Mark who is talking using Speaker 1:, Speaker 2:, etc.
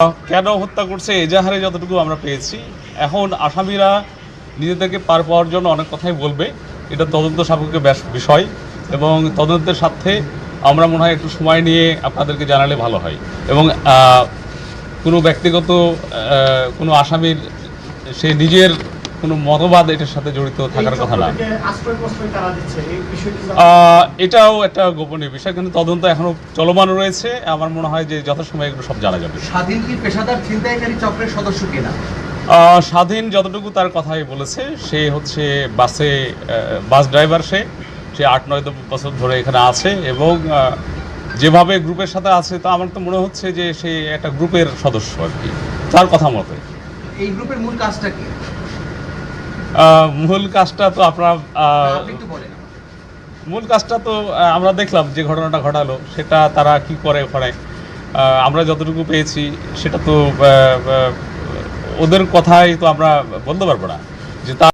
Speaker 1: কেন হত্যা করছে, এজাহারে যতটুকু আমরা পেয়েছি। এখন আসামিরা নিজেদেরকে পার পাওয়ার জন্য অনেক কথাই বলবে। এটা তদন্ত সাপেক্ষে বিষয় এবং তদন্তের সাথে আমরা মনে হয় একটু সময় নিয়ে আপনাদেরকে জানালে ভালো হয়। এবং কোনো ব্যক্তিগত কোনো আসামির, সে নিজের কোনো মতবাদ এটার সাথে জড়িত থাকার কথা না। এটাও একটা গোপনীয় বিষয় কিন্তু তদন্ত এখনও চলমান রয়েছে। আমার মনে হয় যে যথাসময়ে এগুলো সব জানা যাবে।
Speaker 2: স্বাধীন কি পেশাদার ছিনতাইকারী চক্রের সদস্য কিনা?
Speaker 1: স্বাধীন যতটুকু তার কথাই বলেছে সে হচ্ছে বাসে বাস ড্রাইভার সে। সে আট নয় দশ বছর ধরে এখানে আছে এবং যেভাবে গ্রুপের সাথে আছে তা আমার তো মনে হচ্ছে যে সে একটা গ্রুপের সদস্য আর কি। তার কথা মতে।
Speaker 2: এই গ্রুপের মূল কাজটা কি?
Speaker 1: মূল কাজটা তো আপনার মূল কাজটা তো আমরা দেখলাম যে ঘটনাটা ঘটালো সেটা তারা কি করে ওখানে। আহ, আমরা যতটুকু পেয়েছি সেটা তো ওদের কথাই তো আমরা বলতে পারব না। যে তার